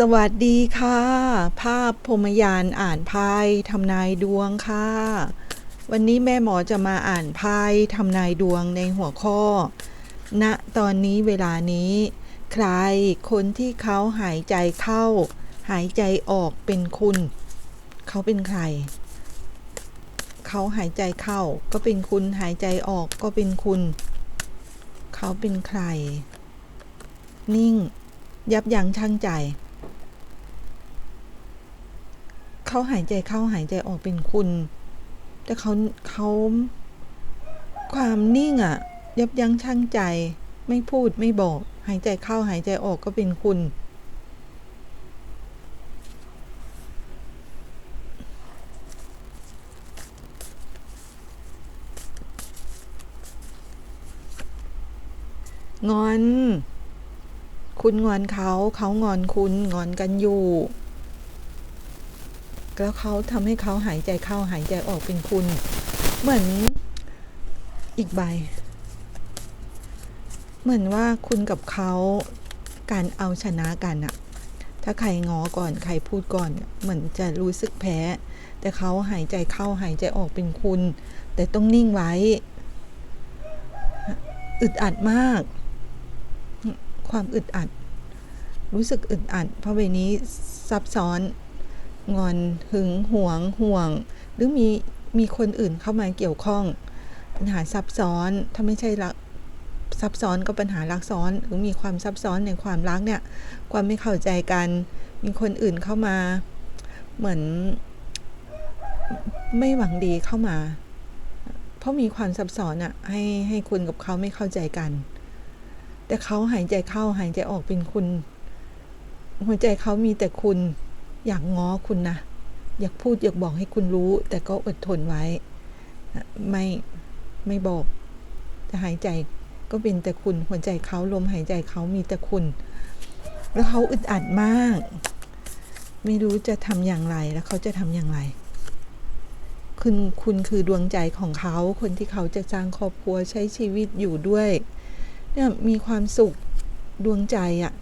สวัสดีค่ะ ภาพพรมยานอ่านไพ่ทำนายดวงค่ะ วันนี้แม่หมอจะมาอ่านไพ่ทำนายดวงในหัวข้อ ณตอนนี้เวลานี้ ใครคนที่เขาหายใจเข้า หายใจออกเป็นคุณ เขาเป็นใคร เขาหายใจเข้าก็เป็นคุณหายใจออกก็เป็นคุณ เขาเป็นใคร นิ่ง ยับยั้งชั่งใจ เขาหายใจเข้าหายใจออกเป็นคุณ แต่เขาเขาความนิ่งอะยับยั้งชั่งใจ ไม่พูดไม่บอก หายใจเข้าหายใจออกก็เป็นคุณ งอน คุณงอนเขาเขางอนคุณงอนกันอยู่ แล้วเขาทำให้เขาหายใจเข้าหายใจออกเป็นคุณ เหมือนอีกใบ เหมือนว่าคุณกับเขาการเอาชนะกันอะถ้าใครงอก่อนใครพูดก่อน เหมือนจะรู้สึกแพ้ แต่เขาหายใจเข้าหายใจออกเป็นคุณ แต่ต้องนิ่งไว้ อึดอัดมาก ความอึดอัด รู้สึกอึดอัด เพราะใบนี้ซับซ้อน งอนหึงหวงห่วง หรือมีมีคนอื่นเข้ามาเกี่ยวข้อง ปัญหาซับซ้อนถ้าไม่ใช่รักซับซ้อนก็ปัญหารักซ้อน หรือมีความซับซ้อนในความรักเนี่ย ความไม่เข้าใจกัน มีคนอื่นเข้ามา เหมือน ไม่หวังดีเข้ามา เพราะมีความซับซ้อนอะให้ให้คุณกับเขาไม่เข้าใจกัน แต่เขาหายใจเข้าหายใจออกเป็นคุณ หัวใจเขามีแต่คุณ อยากง้อคุณนะ อยากพูดอยากบอกให้คุณรู้ แต่ก็อดทนไว้ ไม่ไม่บอกจะหายใจก็เป็นแต่คุณหัวใจเขาลมหายใจเขามีแต่คุณ แล้วเขาอึดอัดมาก ไม่รู้จะทำอย่างไรแล้วเขาจะทำอย่างไร คุณคุณคือดวงใจของเขาคนที่เขาจะสร้างครอบครัวใช้ชีวิตอยู่ด้วยเนี่ยมีความสุขดวงใจอะ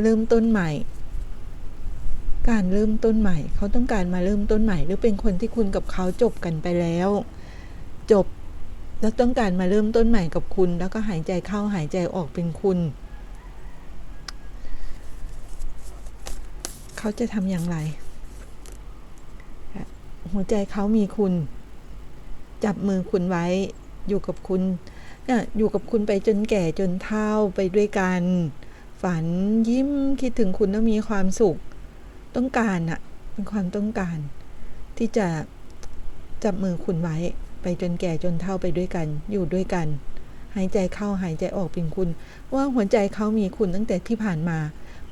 เริ่มต้นใหม่ การเริ่มต้นใหม่ เขาต้องการมาเริ่มต้นใหม่ หรือเป็นคนที่คุณกับเขาจบกันไปแล้ว จบแล้วต้องการมาเริ่มต้นใหม่กับคุณ แล้วก็หายใจเข้าหายใจออกเป็นคุณ เขาจะทำอย่างไร หัวใจเขามีคุณ จับมือคุณไว้อยู่กับคุณเนี่ยอยู่กับคุณไปจนแก่จนเฒ่าไปด้วยกัน ฝันยิ้มคิดถึงคุณแล้วมีความสุข ต้องการอะเป็นความต้องการ ที่จะจับมือคุณไว้ ไปจนแก่จนเฒ่าไปด้วยกัน อยู่ด้วยกัน หายใจเข้าหายใจออกเป็นคุณ ว่าหัวใจเขามีคุณตั้งแต่ที่ผ่านมา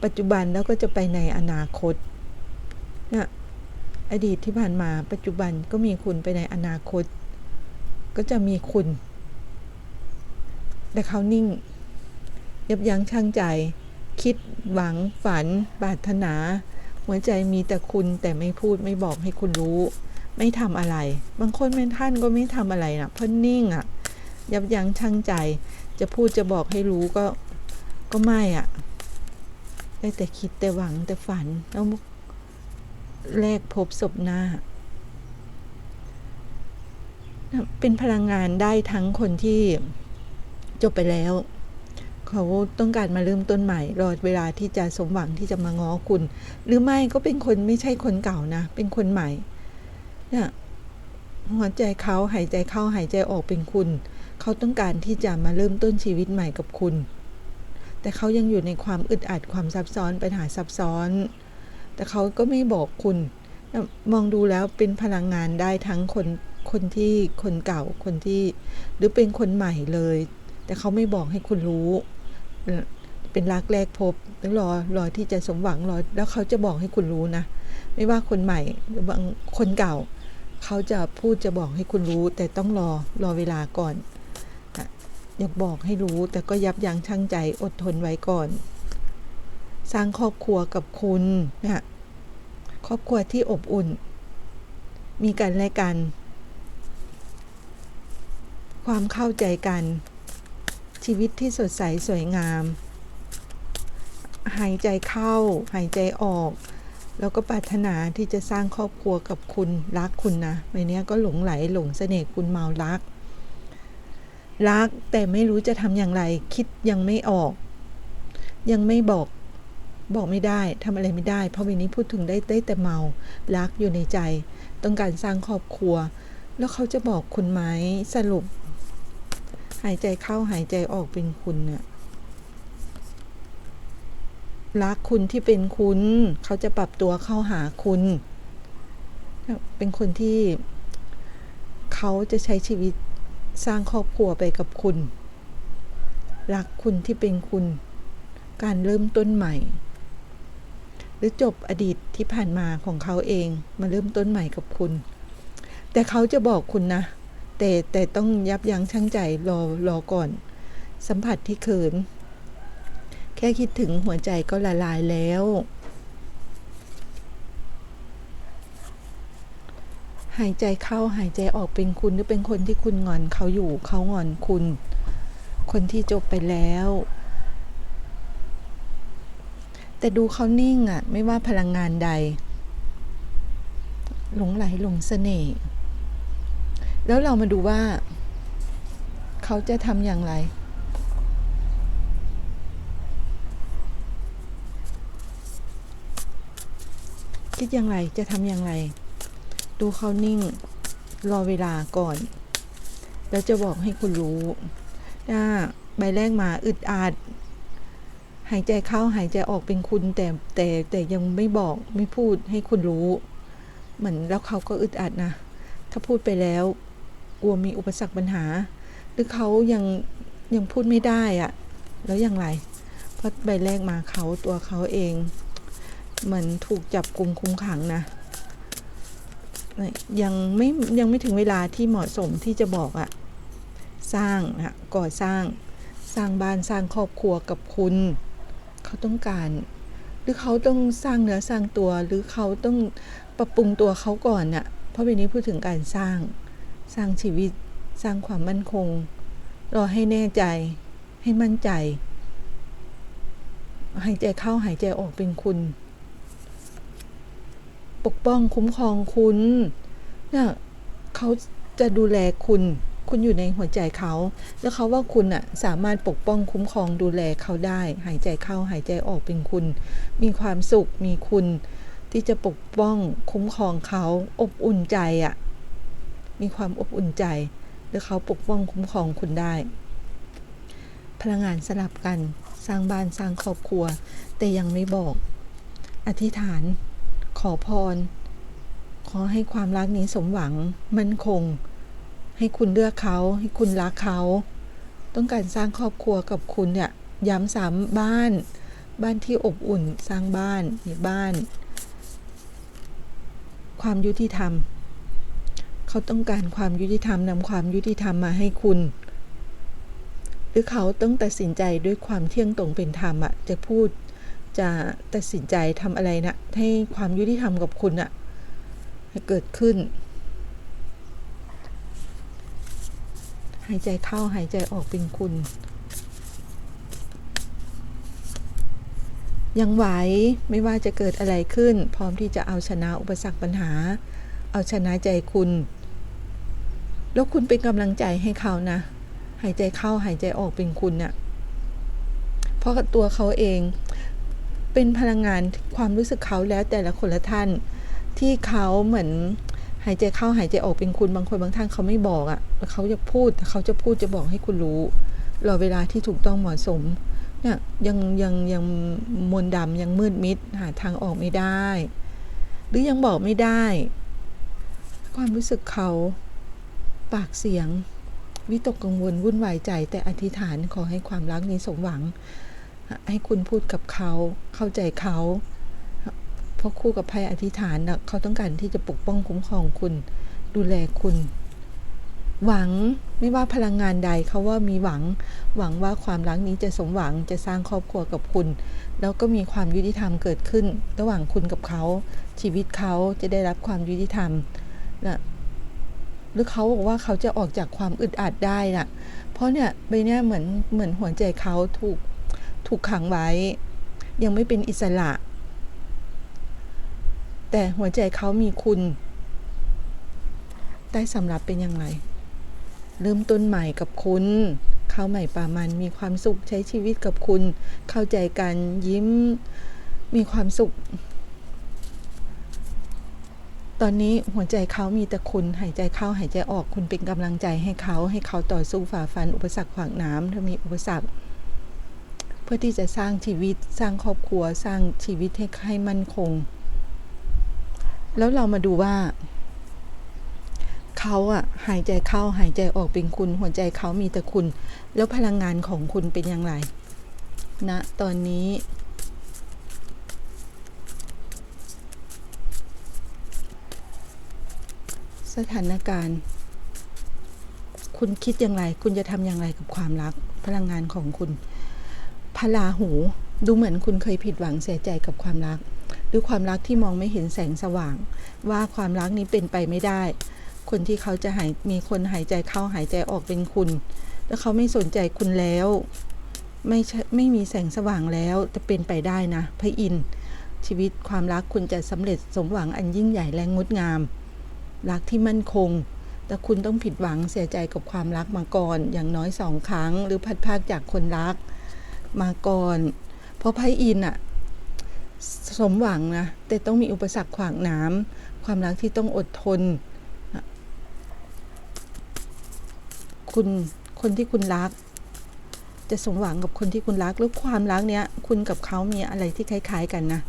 ปัจจุบันแล้วก็จะไปในอนาคตนี่ยอดีตที่ผ่านมา ปัจจุบันก็มีคุณไปในอนาคต ก็จะมีคุณ แต่เขานิ่ง ยับยั้งชั่งใจ คิดหวังฝันปรารถนา หัวใจมีแต่คุณแต่ไม่พูดไม่บอกให้คุณรู้ ไม่ทำอะไร บางคนเป็นท่านก็ไม่ทำอะไรนะเพราะนิ่งอะ่ะ ยับยั้งชั่งใจ จะพูดจะบอกให้รู้ก็ก็ไม่อะ่ะได้แต่คิดแต่หวังแต่ฝันแล้วแลกพบศพหน้า เป็นพลังงานได้ทั้งคนที่จบไปแล้ว เขาต้องการมาเริ่มต้นใหม่ รอเวลาที่จะสมหวังที่จะมาง้อคุณ หรือไม่ก็เป็นคนไม่ใช่คนเก่านะ เป็นคนใหม่เนี่ยหัวใจเขาหายใจเข้าหายใจออกเป็นคุณ เขาต้องการที่จะมาเริ่มต้นชีวิตใหม่กับคุณ แต่เขายังอยู่ในความอึดอัดความซับซ้อนปัญหาซับซ้อน แต่เขาก็ไม่บอกคุณ มองดูแล้วเป็นพลังงานได้ทั้งคนคนที่คนเก่าคนที่ หรือเป็นคนใหม่เลย แต่เขาไม่บอกให้คุณรู้ เป็นรักแรกพบแล้วรอรอที่จะสมหวังรอแล้วเขาจะบอกให้คุณรู้นะ ไม่ว่าคนใหม่หรือบางคนเก่า เขาจะพูดจะบอกให้คุณรู้ แต่ต้องรอรอเวลาก่อนอยากบอกให้รู้แต่ก็ยับยั้งชั่งใจอดทนไว้ก่อน สร้างครอบครัวกับคุณนี่ยครอบครัวที่อบอุ่น มีกันและกัน ความเข้าใจกัน ชีวิตที่สดใสสวยงาม หายใจเข้า หายใจออก แล้วก็ปรารถนาที่จะสร้างครอบครัวกับคุณรักคุณนะในเนี้ยก็หลงไหลหลงเสน่ห์คุณเมารัก รักแต่ไม่รู้จะทำอย่างไร คิดยังไม่ออก ยังไม่บอกบอกไม่ได้ทำอะไรไม่ได้ เพราะวันนี้พูดถึงได้ได้แต่เมา รักอยู่ในใจ ต้องการสร้างครอบครัว แล้วเขาจะบอกคุณไหมสรุป หายใจเข้าหายใจออกเป็นคุณเนี่ยรักคุณที่เป็นคุณ เขาจะปรับตัวเข้าหาคุณ เป็นคนที่ เขาจะใช้ชีวิตสร้างครอบครัวไปกับคุณ รักคุณที่เป็นคุณ การเริ่มต้นใหม่ หรือจบอดีตที่ผ่านมาของเขาเองมาเริ่มต้นใหม่กับคุณ แต่เขาจะบอกคุณนะ แต่แต่ต้องยับยั้งชั่งใจรอรอก่อน สัมผัสที่เขิน แค่คิดถึงหัวใจก็ละลายแล้ว หายใจเข้าหายใจออกเป็นคุณหรือเป็นคนที่คุณงอนเขาอยู่เขางอนคุณ คนที่จบไปแล้วแต่ดูเขานิ่งอะ่ะ ไม่ว่าพลังงานใด หลงไหลหลงเสน่ห์ แล้วเรามาดูว่า เขาจะทำอย่างไร คิดอย่างไรจะทำอย่างไร ดูเขานิ่ง รอเวลาก่อน แล้วจะบอกให้คุณรู้ถ้าใบแรกมาอึดอัดหายใจเข้าหายใจออกเป็นคุณแต่แต่แต่ยังไม่บอกไม่พูดให้คุณรู้ เหมือนแล้วเขาก็อึดอัดนะ ถ้าพูดไปแล้ว กลัวมีอุปสรรคปัญหา หรือเขายังยังพูดไม่ได้อะแล้วอย่างไร เพราะใบแรกมาเขาตัวเขาเอง เหมือนถูกจับกลุ่มคุมขังนะยังไม่ยังไม่ถึงเวลาที่เหมาะสมที่จะบอกอะสร้างอะก่อสร้างสร้างบ้านสร้างครอบครัวกับคุณ เขาต้องการ หรือเขาต้องสร้างเนื้อสร้างตัว หรือเขาต้องปรับปรุงตัวเขาก่อนน่ะเพราะวันนี้พูดถึงการสร้าง สร้างชีวิต สร้างความมั่นคง รอให้แน่ใจ ให้มั่นใจ หายใจเข้าหายใจออกเป็นคุณ ปกป้องคุ้มครองคุณเนี่ยเขาจะดูแลคุณ คุณอยู่ในหัวใจเขา แล้วเขาว่าคุณอะสามารถปกป้องคุ้มครองดูแลเขาได้ หายใจเข้าหายใจออกเป็นคุณ มีความสุขมีคุณที่จะปกป้องคุ้มครองเขาอบอุ่นใจอะ มีความอบอุ่นใจ หรือเขาปกป้องคุ้มครองคุณได้ พลังงานสลับกัน สร้างบ้านสร้างครอบครัว แต่ยังไม่บอก อธิษฐาน ขอพร ขอให้ความรักนี้สมหวัง มั่นคง ให้คุณเลือกเขา ให้คุณรักเขา ต้องการสร้างครอบครัวกับคุณเนี่ย ย้ำซ้ำบ้าน บ้านที่อบอุ่น สร้างบ้านมีบ้าน ความยุติธรรม เขาต้องการความยุติธรรมนำความยุติธรรมมาให้คุณ หรือเขาต้องตัดสินใจด้วยความเที่ยงตรงเป็นธรรมอะจะพูดจะตัดสินใจทำอะไรนะให้ความยุติธรรมกับคุณอะให้เกิดขึ้น หายใจเข้าหายใจออกเป็นคุณ ยังไหวไม่ว่าจะเกิดอะไรขึ้น พร้อมที่จะเอาชนะอุปสรรคปัญหา เอาชนะใจคุณ แล้วคุณเป็นกำลังใจให้เขานะ หายใจเข้าหายใจออกเป็นคุณน่ะ เพราะตัวเขาเองเป็นพลังงานความรู้สึกเขาแล้วแต่ละคนละท่าน ที่เขาเหมือนหายใจเข้าหายใจออกเป็นคุณบางคนบางท่านเขาไม่บอกอะ่ะเขาจะพูดเขาจะพูดจะบอกให้คุณรู้รอเวลาที่ถูกต้องเหมาะสมเนี่ยยังยังยังมนดำยังมืดมิดหาทางออกไม่ได้ หรือยังบอกไม่ได้ ความรู้สึกเขา ปากเสียง วิตกกังวลวุ่นวายใจ แต่อธิษฐานขอให้ความรักนี้สมหวัง ให้คุณพูดกับเขาเข้าใจเขาเพราะคู่กับภัยอธิษฐานนะเขาต้องการที่จะปกป้องคุ้มครองคุณ ดูแลคุณ หวังไม่ว่าพลังงานใดเขาว่ามีหวัง หวังว่าความรักนี้จะสมหวังจะสร้างครอบครัวกับคุณ แล้วก็มีความยุติธรรมเกิดขึ้น ระหว่างคุณกับเขา ชีวิตเขาจะได้รับความยุติธรรมนะ หรือเขาบอกว่าเขาจะออกจากความอึดอัดได้น่ะ เพราะเนี่ยใบเนี้ยเหมือนเหมือนหัวใจเขาถูกถูกขังไว้ ยังไม่เป็นอิสระ แต่หัวใจเขามีคุณใต้สำรับเป็นอย่างไร เริ่มต้นใหม่กับคุณเขาใหม่ป่ามันมีความสุขใช้ชีวิตกับคุณ เข้าใจกันยิ้มมีความสุข ตอนนี้หัวใจเขามีแต่คุณหายใจเข้าหายใจออกคุณเป็นกำลังใจให้เขาให้เขาต่อสู้ฝ่าฟัน อุปสรรคขวางน้ำถ้ามีอุปสรรค เพื่อที่จะสร้างชีวิตสร้างครอบครัวสร้างชีวิตให้ให้มั่นคง แล้วเรามาดูว่าเขาอะหายใจเข้าหายใจออกเป็นคุณ หัวใจเขามีแต่คุณ แล้วพลังงานของคุณเป็นอย่างไรณนะตอนนี้ สถานการณ์ คุณคิดอย่างไร คุณจะทำอย่างไรกับความรักพลังงานของคุณพลาหูดูเหมือนคุณเคยผิดหวังเสียใจกับความรัก หรือความรักที่มองไม่เห็นแสงสว่าง ว่าความรักนี้เป็นไปไม่ได้ คนที่เขาจะหายมีคนหายใจเข้าหายใจออกเป็นคุณ แล้วเขาไม่สนใจคุณแล้ว ไม่ไม่มีแสงสว่างแล้วจะเป็นไปได้นะพระอินทร์ชีวิตความรักคุณจะสำเร็จสมหวังอันยิ่งใหญ่และงดงาม รักที่มั่นคง แต่คุณต้องผิดหวังเสียใจกับความรักมาก่อน อย่างน้อยสองครั้ง หรือพัดพากจากคนรักมาก่อน เพราะไพ่อินอะสมหวังนะ แต่ต้องมีอุปสรรคขวางน้ำความรักที่ต้องอดทน คุณคนที่คุณรัก จะสมหวังกับคนที่คุณรักหรือความรักเนี้ย คุณกับเขามีอะไรที่คล้าย ๆ กันนะ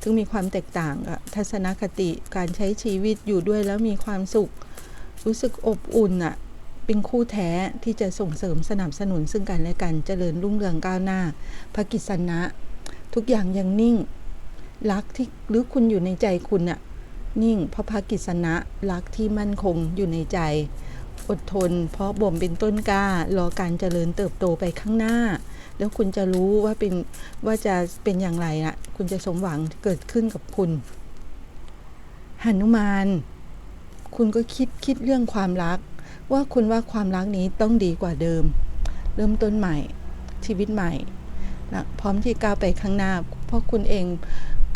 ถึงมีความแตกต่างอะทัศนคติการใช้ชีวิตอยู่ด้วยแล้วมีความสุข รู้สึกอบอุ่นอะเป็นคู่แท้ที่จะส่งเสริมสนับสนุนซึ่งกันและกันเจริญรุ่งเรืองก้าวหน้าภกิจสนะ ทุกอย่างยังนิ่ง รักที่หรือคุณอยู่ในใจคุณอะนิ่งเพราะภกิจสนะรักที่มั่นคงอยู่ในใจ อดทน เพราะบ่มเป็นต้นกล้ารอการเจริญเติบโตไปข้างหน้า แล้วคุณจะรู้ว่าเป็นว่าจะเป็นอย่างไรนะคุณจะสมหวังเกิดขึ้นกับคุณหนุมาน คุณก็คิดคิดเรื่องความรัก ว่าคุณว่าความรักนี้ต้องดีกว่าเดิม เริ่มต้นใหม่ชีวิตใหม่นะพร้อมที่ก้าวไปข้างหน้า เพราะคุณเอง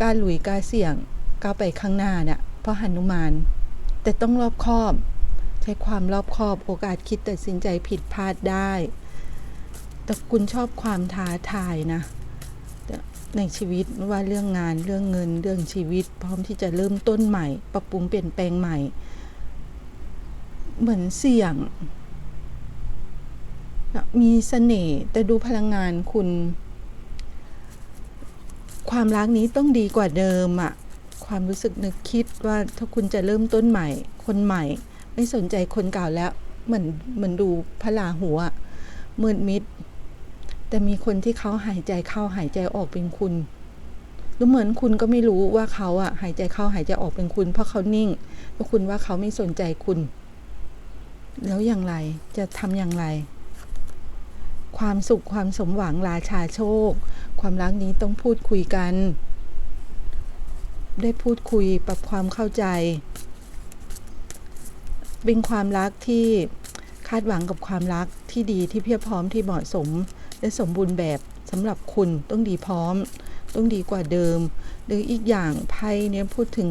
กล้าลุยกล้าเสี่ยงก้าวไปข้างหน้าเนี่ยเพราะหนุมาน แต่ต้องรอบคอบ ใช้ความรอบคอบโอกาสคิดตัดสินใจผิดพลาดได้ แต่คุณชอบความท้าทายนะ ในชีวิตไม่ว่าเรื่องงานเรื่องเงินเรื่องชีวิต พร้อมที่จะเริ่มต้นใหม่ ปรับปรุงเปลี่ยนแปลงใหม่ เหมือนเสี่ยง มีเสน่ห์แต่ดูพลังงานคุณ ความรักนี้ต้องดีกว่าเดิมอะความรู้สึกนึกคิดว่าถ้าคุณจะเริ่มต้นใหม่ คนใหม่ ไม่สนใจคนเก่าแล้วเหมือนเหมือนดูพลาหัวมืดมิด แต่มีคนที่เขาหายใจเข้าหายใจออกเป็นคุณแล้วเหมือนคุณก็ไม่รู้ว่าเขาอะหายใจเข้าหายใจออกเป็นคุณ เพราะเขานิ่งเพราะคุณว่าเขาไม่สนใจคุณ แล้วอย่างไรจะทำอย่างไร ความสุขความสมหวังราชาโชค ความรักนี้ต้องพูดคุยกัน ได้พูดคุยปรับความเข้าใจ เป็นความรักที่คาดหวังกับความรักที่ดีที่เพียบพร้อมที่เหมาะสม และสมบูรณ์แบบสำหรับคุณต้องดีพร้อม ต้องดีกว่าเดิม หรืออีกอย่างไพ่เนี่ยพูดถึง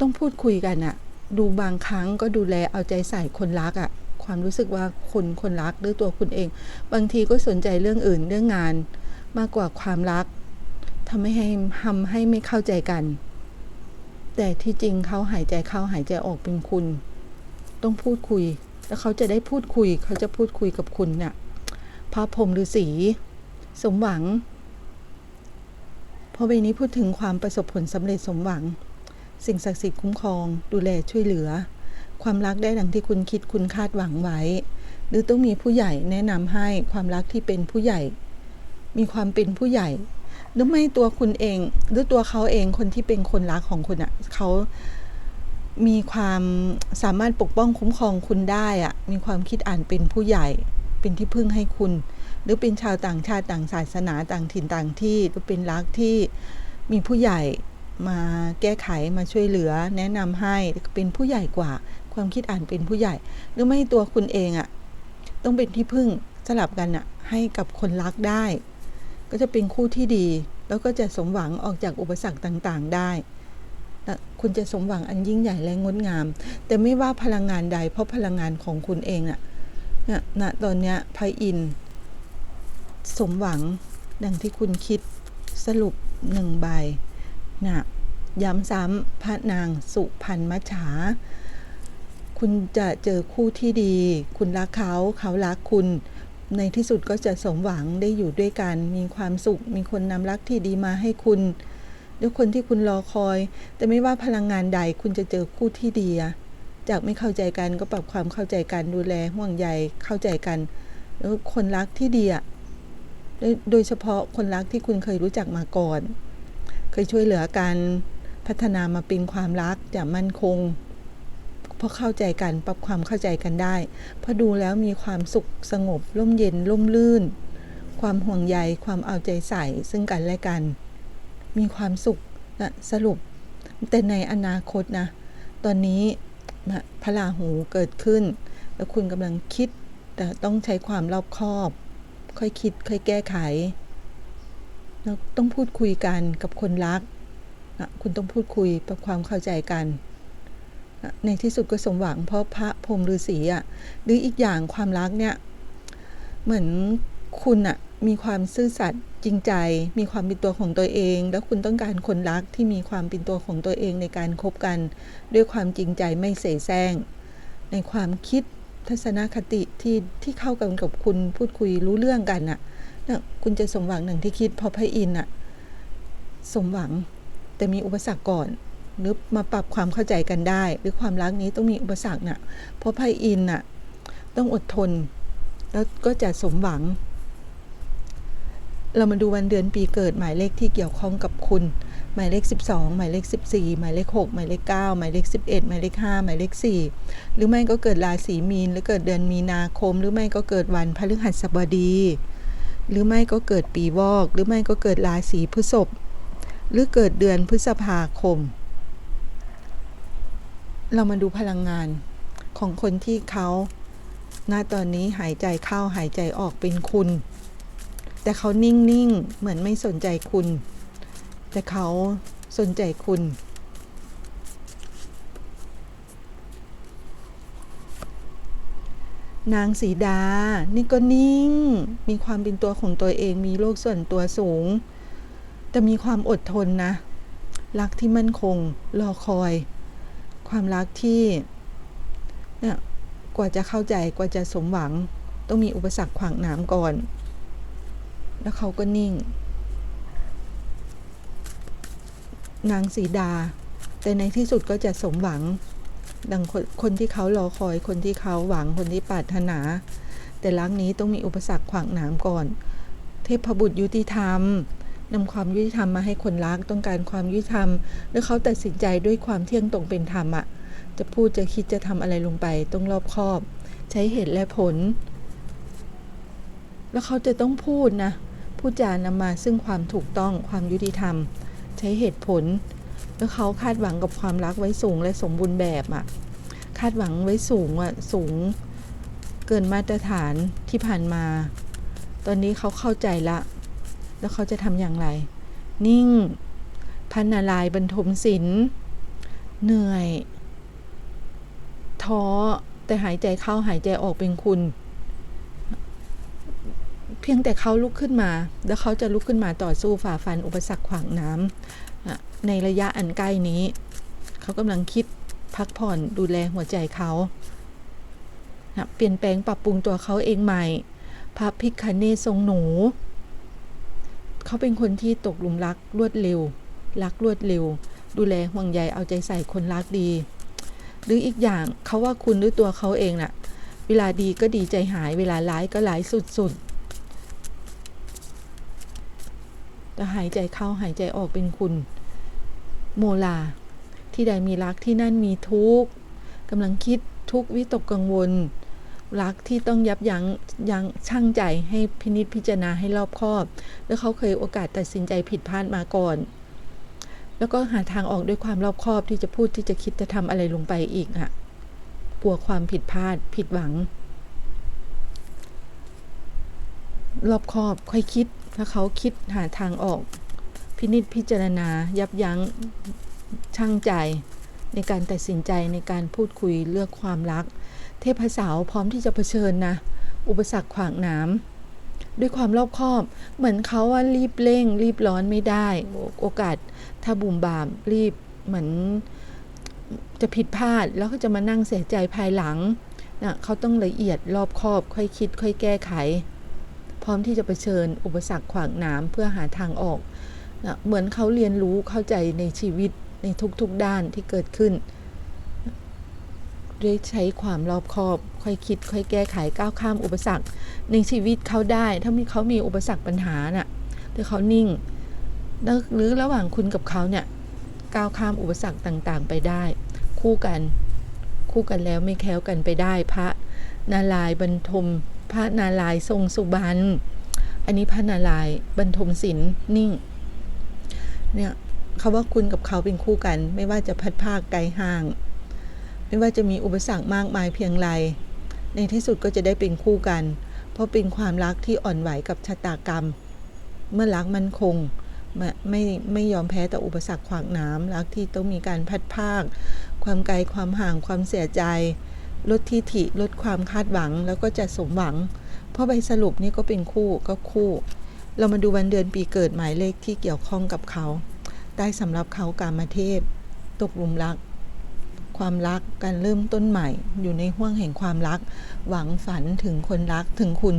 ต้องพูดคุยกันอะดูบางครั้งก็ดูแลเอาใจใส่คนรักอะความรู้สึกว่าคนคนรักหรือตัวคุณเอง บางทีก็สนใจเรื่องอื่นเรื่องงาน มากกว่าความรักทำให้ทำให้ไม่เข้าใจกัน แต่ที่จริงเขาหายใจเข้าหายใจออกเป็นคุณ ต้องพูดคุย แล้วเขาจะได้พูดคุย เขาจะพูดคุยกับคุณเนี่ยพระพรหมฤาษีสมหวังพราะใบนี้พูดถึงความประสบผลสำเร็จสมหวัง สิ่งศักดิ์สิทธิ์คุ้มครอง ดูแลช่วยเหลือ ความรักได้ดังที่คุณคิดคุณคาดหวังไว้ หรือต้องมีผู้ใหญ่แนะนำให้ความรักที่เป็นผู้ใหญ่ มีความเป็นผู้ใหญ่ หรือไม่ตัวคุณเอง หรือตัวเขาเองคนที่เป็นคนรักของคุณอะ่ะเขามีความสามารถปกป้องคุ้มครองคุณได้อะ่ะมีความคิดอ่านเป็นผู้ใหญ่เป็นที่พึ่งให้คุณ หรือเป็นชาวต่างชาติต่างศาสนาต่างถิ่นต่างที่หรือเป็นรักที่มีผู้ใหญ่มาแก้ไขมาช่วยเหลือ แนะนำให้เป็นผู้ใหญ่กว่า ความคิดอ่านเป็นผู้ใหญ่ หรือไม่ตัวคุณเองอะ่ะต้องเป็นที่พึ่งสลับกันอะ่ะให้กับคนรักได้ ก็จะเป็นคู่ที่ดี แล้วก็จะสมหวังออกจากอุปสรรคต่างๆ ได้คุณจะสมหวังอันยิ่งใหญ่และงดงาม แต่ไม่ว่าพลังงานใด เพราะพลังงานของคุณเองน่ะนะณตอนเนี้ยพระอินสมหวังดังที่คุณคิดสรุปหนึ่งใบนะย้ำซ้ำพระนางสุพรรณมัจฉา คุณจะเจอคู่ที่ดี คุณรักเขา เขารักคุณ ในที่สุดก็จะสมหวังได้อยู่ด้วยกัน มีความสุข มีคนนำรักที่ดีมาให้คุณด้วยคนที่คุณรอคอย แต่ไม่ว่าพลังงานใดคุณจะเจอคู่ที่ดีจากไม่เข้าใจกันก็ปรับความเข้าใจกันดูแลห่วงใยเข้าใจกันแล้วคนรักที่ดีอะโดยเฉพาะคนรักที่คุณเคยรู้จักมาก่อน เคยช่วยเหลือกันพัฒนามาเป็นความรักจะมั่นคง พราะเข้าใจกันปรับความเข้าใจกันได้พราะดูแล้วมีความสุขสงบร่มเย็นร่มลื่น ความห่วงใยความเอาใจใส่ซึ่งกันและกัน มีความสุขนะสรุป แต่ในอนาคตนะ ตอนนี้นะพระราหูเกิดขึ้น แล้วคุณกำลังคิดแต่ต้องใช้ความรอบคอบ ค่อยคิด ค่อยแก้ไขแล้วต้องพูดคุยกันกับคนรักนะคุณต้องพูดคุยปรับความเข้าใจกัน ในที่สุดก็สมหวังเพราะพระพรหมฤาษีอะหรืออีกอย่างความรักเนี่ยเหมือนคุณอะมีความซื่อสัตย์จริงใจ มีความเป็นตัวของตัวเอง แล้วคุณต้องการคนรักที่มีความเป็นตัวของตัวเองในการคบกัน ด้วยความจริงใจไม่เสแสร้ง ในความคิดทัศนคติที่ที่เข้ากันกับคุณพูดคุยรู้เรื่องกันอะนะคุณจะสมหวังหนึ่งที่คิดพราะพระอินทร์อะสมหวังแต่มีอุปสรรคก่อน หรือมาปรับความเข้าใจกันได้ หรือความรักนี้ต้องมีอุปสรรคน่ะเพราะไพ่อินน่ะต้องอดทน แล้วก็จะสมหวัง เรามาดูวันเดือนปีเกิดหมายเลขที่เกี่ยวข้องกับคุณ หมายเลข 12 หมายเลข 14 หมายเลข 6 หมายเลข 9 หมายเลข 11 หมายเลข 5 หมายเลข 4 หรือไม่ก็เกิดราศีมีน หรือเกิดเดือนมีนาคม หรือไม่ก็เกิดวันพฤหัสบดี หรือไม่ก็เกิดปีวอก หรือไม่ก็เกิดราศีพฤษภหรือเกิดเดือนพฤษภาคม เรามาดูพลังงานของคนที่เขาณตอนนี้หายใจเข้าหายใจออกเป็นคุณ แต่เขานิ่ง ๆ เหมือนไม่สนใจคุณ แต่เขาสนใจคุณ นางสีดา นี่ก็นิ่ง มีความเป็นตัวของตัวเอง มีโลกส่วนตัวสูง แต่มีความอดทนนะ รักที่มั่นคง รอคอย ความรักที่เนี่ยกว่าจะเข้าใจกว่าจะสมหวัง ต้องมีอุปสรรคขวางหน้ำก่อน แล้วเขาก็นิ่ง นางสีดา แต่ในที่สุดก็จะสมหวัง ดังคนคนที่เขารอคอยคนที่เขาหวังคนที่ปรารถนา แต่รักนี้ต้องมีอุปสรรคขวางหน้ำก่อน เทพบุตรยุติธรรม นำความยุติธรรมมาให้คนรักต้องการความยุติธรรม แล้วเขาตัดสินใจด้วยความเที่ยงตรงเป็นธรรมอะจะพูดจะคิดจะทำอะไรลงไปต้องรอบคอบ ใช้เหตุและผล แล้วเขาจะต้องพูดนะพูดจานำมาซึ่งความถูกต้องความยุติธรรม ใช้เหตุผล แล้วเขาคาดหวังกับความรักไว้สูงและสมบูรณ์แบบอะคาดหวังไว้สูงอะสูง เกินมาตรฐานที่ผ่านมา ตอนนี้เขาเข้าใจละ แล้วเขาจะทำอย่างไร นิ่ง พันนาลายบรรทมศิลป์เหนื่อยท้อแต่หายใจเข้าหายใจออกเป็นคุณ เพียงแต่เขาลุกขึ้นมา แล้วเขาจะลุกขึ้นมาต่อสู้ฝ่าฟันอุปสรรคขวางน้ำในระยะอันใกล้นี้ เขากำลังคิดพักผ่อนดูแลหัวใจเขาเปลี่ยนแปลงปรับปรุงตัวเขาเองใหม่พระพิคเนศทรงหนู เขาเป็นคนที่ตกหลุมรักรวดเร็ว รักรวดเร็ว ดูแลห่วงใยเอาใจใส่คนรักดี หรืออีกอย่างเขาว่าคุณหรือตัวเขาเองน่ะ เวลาดีก็ดีใจหาย เวลาร้ายก็ร้ายสุดๆแต่หายใจเข้าหายใจออกเป็นคุณ โมลา ที่ใดมีรักที่นั่นมีทุกข์กำลังคิดทุกวิตกกังวล รักที่ต้องยับยั้งยั้งชั่งใจให้พินิจพิจารณาให้รอบคอบ แล้วเขาเคยโอกาสตัดสินใจผิดพลาดมาก่อน แล้วก็หาทางออกด้วยความรอบคอบที่จะพูดที่จะคิดจะทำอะไรลงไปอีกอะกลัวความผิดพลาดผิดหวัง รอบคอบค่อยคิดถ้าเขาคิดหาทางออก พินิจพิจารณา ยับยั้งช่างใจ ในการตัดสินใจในการพูดคุยเลือกความรัก เทพสาวพร้อมที่จะเผชิญนะ อุปสรรคขวางหน้ำด้วยความรอบคอบ เหมือนเขาว่ารีบเร่ง รีบร้อนไม่ได้ โอกาสถ้าบุ่มบามรีบเหมือนจะผิดพลาดแล้วก็จะมานั่งเสียใจภายหลังนะเขาต้องละเอียดรอบคอบ ค่อยคิด ค่อยแก้ไข พร้อมที่จะเผชิญอุปสรรคขวางหน้ำเพื่อหาทางออกนะเหมือนเขาเรียนรู้เข้าใจในชีวิต ในทุกๆด้านที่เกิดขึ้นด้ใช้ความรอบคอบ ค่อยคิด ค่อยแก้ไขก้าวข้ามอุปสรรค ในชีวิตเขาได้ ถ้ามีเขามีอุปสรรคปัญหาน่ะแต่เขานิ่ง หรือระหว่างคุณกับเขาเนี่ยก้าวข้ามอุปสรรคต่างๆ ไปได้ คู่กัน คู่กันแล้วไม่แค้วกันไปได้ พระนารายบรรทม พระนารายทรงสุบรรณอันนี้พระนารายบรรทมศิลป์นิ่ง เนี่ย เขาว่าคุณกับเขาเป็นคู่กัน ไม่ว่าจะพัดภาคไกลห่าง ไม่ว่าจะมีอุปสรรคมากมายเพียงไร ในที่สุดก็จะได้เป็นคู่กัน เพราะเป็นความรักที่อ่อนไหวกับชะตากรรม เมื่อรักมั่นคงไม่ไม่ไม่ยอมแพ้ต่ออุปสรรคขวางน้ำรักที่ต้องมีการพัดภาค ความไกลความห่างความเสียใจ ลดทิฐิลดความคาดหวังแล้วก็จะสมหวัง เพราะใบสรุปนี่ก็เป็นคู่ก็คู่ เรามาดูวันเดือนปีเกิดหมายเลขที่เกี่ยวข้องกับเขา ได้สำหรับเขากามาเทพ ตกหลุมรัก ความรักการเริ่มต้นใหม่ อยู่ในห่วงแห่งความรัก หวังฝันถึงคนรักถึงคุณ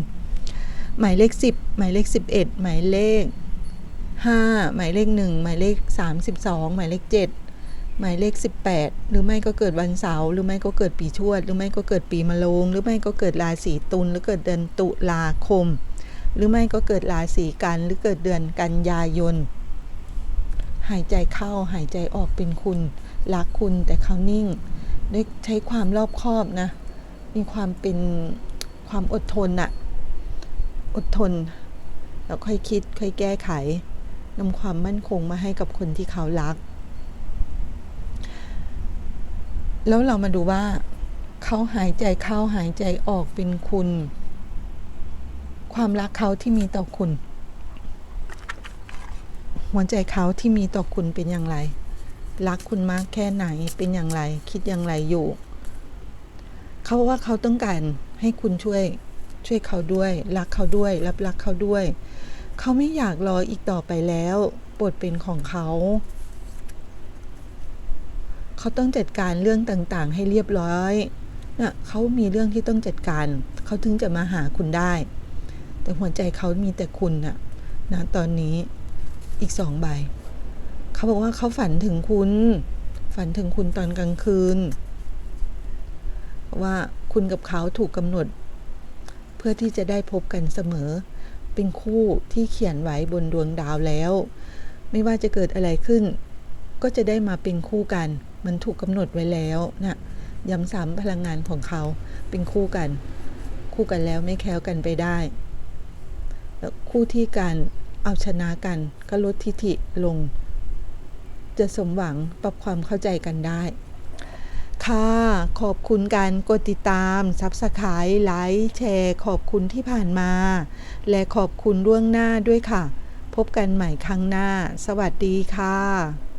หมายเลขสิบหมายเลขสิบเอ็ดหมายเลขห้าหมายเลขหนึ่งหมายเลขสามสิบสองหมายเลขเจ็ดหมายเลขสิบแปดหรือไม่ก็เกิดวันเสาร์หรือไม่ก็เกิดปีชวด หรือไม่ก็เกิดปีมะโรงหรือไม่ก็เกิดราศีตุลหรือเกิดเดือนตุลาคม หรือไม่ก็เกิดราศีกันหรือเกิดเดือนกันยายน หายใจเข้าหายใจออกเป็นคุณ รักคุณแต่เขานิ่งด้วยใช้ความรอบคอบนะ มีความเป็นความอดทนอะอดทน แล้วค่อยคิดค่อยแก้ไขนำความมั่นคงมาให้กับคนที่เขารัก แล้วเรามาดูว่าเขาหายใจเข้าหายใจออกเป็นคุณ ความรักเขาที่มีต่อคุณ หัวใจเขาที่มีต่อคุณเป็นอย่างไร รักคุณมากแค่ไหนเป็นอย่างไร คิดอย่างไรอยู่ เขาว่าเขาต้องการให้คุณช่วย ช่วยเขาด้วย รักเขาด้วย รับรักเขาด้วย เขาไม่อยากรออีกต่อไปแล้วบทเป็นของเขา เขาต้องจัดการเรื่องต่างๆ ให้เรียบร้อยนะเขามีเรื่องที่ต้องจัดการ เขาถึงจะมาหาคุณได้ แต่หัวใจเขามีแต่คุณน่ะนะตอนนี้ อีกสองใบ เขาบอกว่าเขาฝันถึงคุณ ฝันถึงคุณตอนกลางคืน ว่าคุณกับเขาถูกกำหนด เพื่อที่จะได้พบกันเสมอ เป็นคู่ที่เขียนไว้บนดวงดาวแล้ว ไม่ว่าจะเกิดอะไรขึ้น ก็จะได้มาเป็นคู่กัน มันถูกกำหนดไว้แล้วนะย้ำซ้ำพลังงานของเขาเป็นคู่กัน คู่กันแล้วไม่แค้วกันไปได้ แล้วคู่ที่การ เอาชนะกันก็ลดทิฐิลง จะสมหวังปรับความเข้าใจกันได้ ค่ะขอบคุณการกดติดตามซับสไครต์ไลค์แชร์ขอบคุณที่ผ่านมา และขอบคุณล่วงหน้าด้วยค่ะ พบกันใหม่ครั้งหน้า สวัสดีค่ะ